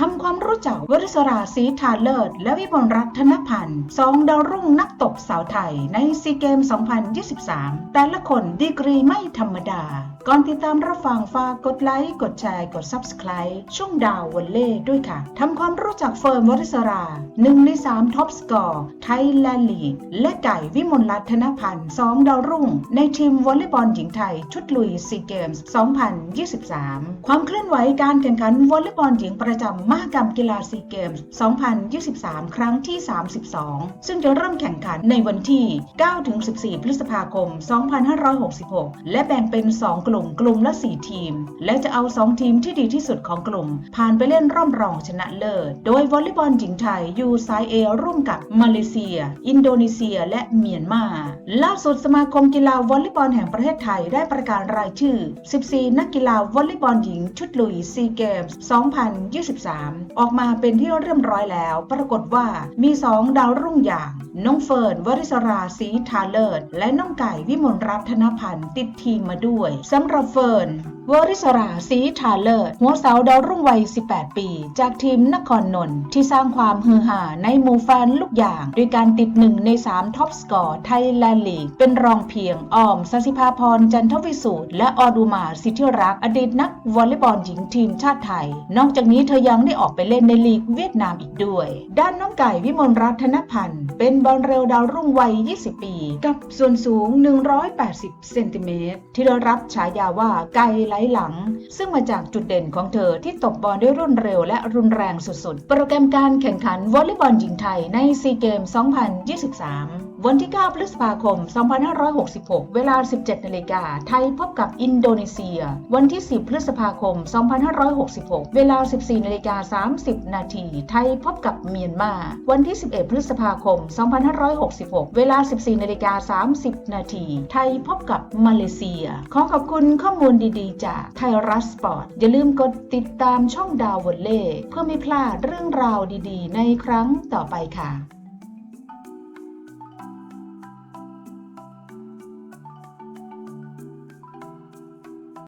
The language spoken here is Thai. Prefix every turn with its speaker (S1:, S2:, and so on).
S1: ทำความรู้จักวริศราศรีทาเลิศ และวิมลรัตนพันธ์สองดาวรุ่งนักตบสาวไทยในซีเกม 2023 แต่ละคนดีกรีไม่ธรรมดา ก่อนติดตามรับฟังฝากกดไลค์ กดแชร์ กด Subscribe ช่วงดาววันเล่ด้วยค่ะ ทำความรู้จักเฟิร์มวริศราหนึ่งในสามท็อปสกอร์ไทยแลนด์ลีกและไก่วิมลรัตนพันธ์สองดาวรุ่ง ในทีมวอลเลย์บอลหญิงไทยชุดลุยซีเกมส์ 2023 ความเคลื่อนไหวการแข่งขันวอลเลย์บอลหญิงประจำมหกรรมกีฬาซีเกมส์ 2023 ครั้งที่ 32 ซึ่งจะเริ่มแข่งขันในวันที่ 9-14 พฤษภาคม 2566 และแบ่งเป็น 2 กลุ่มกลุ่มละ 4 ทีม และจะเอา 2 ทีมที่ดีที่สุดของกลุ่ม ผ่านไปเล่นรอบรองชนะเลิศ โดยวอลเลย์บอลหญิงไทยอยู่สายเอร่วมกับมาเลเซีย อินโดนีเซีย และเมียนมาล่าสุดสมาคมกีฬาวอลเลย์บอลแห่งประเทศไทยได้ประกาศรายชื่อ 14 นักกีฬาวอลเลย์บอลหญิงชุดลุยซีเกมส์ 2023ออกมาเป็นที่เรียบร้อยแล้ว ปรากฏว่ามี 2 ดาวรุ่งอย่าง น้องเฟิร์นวริศราศรีทาเลิศและน้องไก่วิมลรัตน์ธนพันธ์ติดทีมมาด้วยสำหรับเฟิร์นวริศราศรีทาเลิศหัวสาวดาวรุ่งวัย 18 ปี จากทีมนครนนท์ที่สร้างความฮือฮาในหมู่แฟนลูกอย่าง ด้วยการติดหนึ่งใน 3 ท็อปสกอร์ไทยแลนด์ลีก เป็นรองเพียงออมสสิภาพรจันทวิสูตรและออดูมาสิทธิรัก อดีตนักวอลเลย์บอลหญิงทีมชาติไทย นอกจากนี้เธอยังได้ออกไปเล่นในลีกเวียดนามอีกด้วย ด้านน้องไก่วิมลรัตน์ธนพันธ์เป็นบอลเร็วดาวรุ่งวัย 20 ปี กับส่วนสูง 180 เซนติเมตรที่ได้รับฉายาว่าไก่ไหลหลัง ซึ่งมาจากจุดเด่นของเธอที่ตบบอลด้วยรุ่นเร็วและรุนแรงสุดๆ โปรแกรมการแข่งขันวอลเลย์บอลหญิงไทยในซีเกม 2023วันที่ 9 พฤษภาคม 2566 เวลา 17 นาฬิกา ไทยพบกับอินโดนีเซีย วันที่ 10 พฤษภาคม 2566 เวลา 14 นาฬิกา 30 นาที ไทยพบกับเมียนมา วันที่ 11 พฤษภาคม2566 เวลา 14นาฬิกา30 นาที ไทยพบกับมาเลเซีย ขอขอบคุณข้อมูลดีๆ จากไทยรัฐสปอร์ต อย่าลืมกดติดตามช่องดาววอลเล่เพื่อไม่พลาดเรื่องราวดีๆ ในครั้งต่อไปค่ะ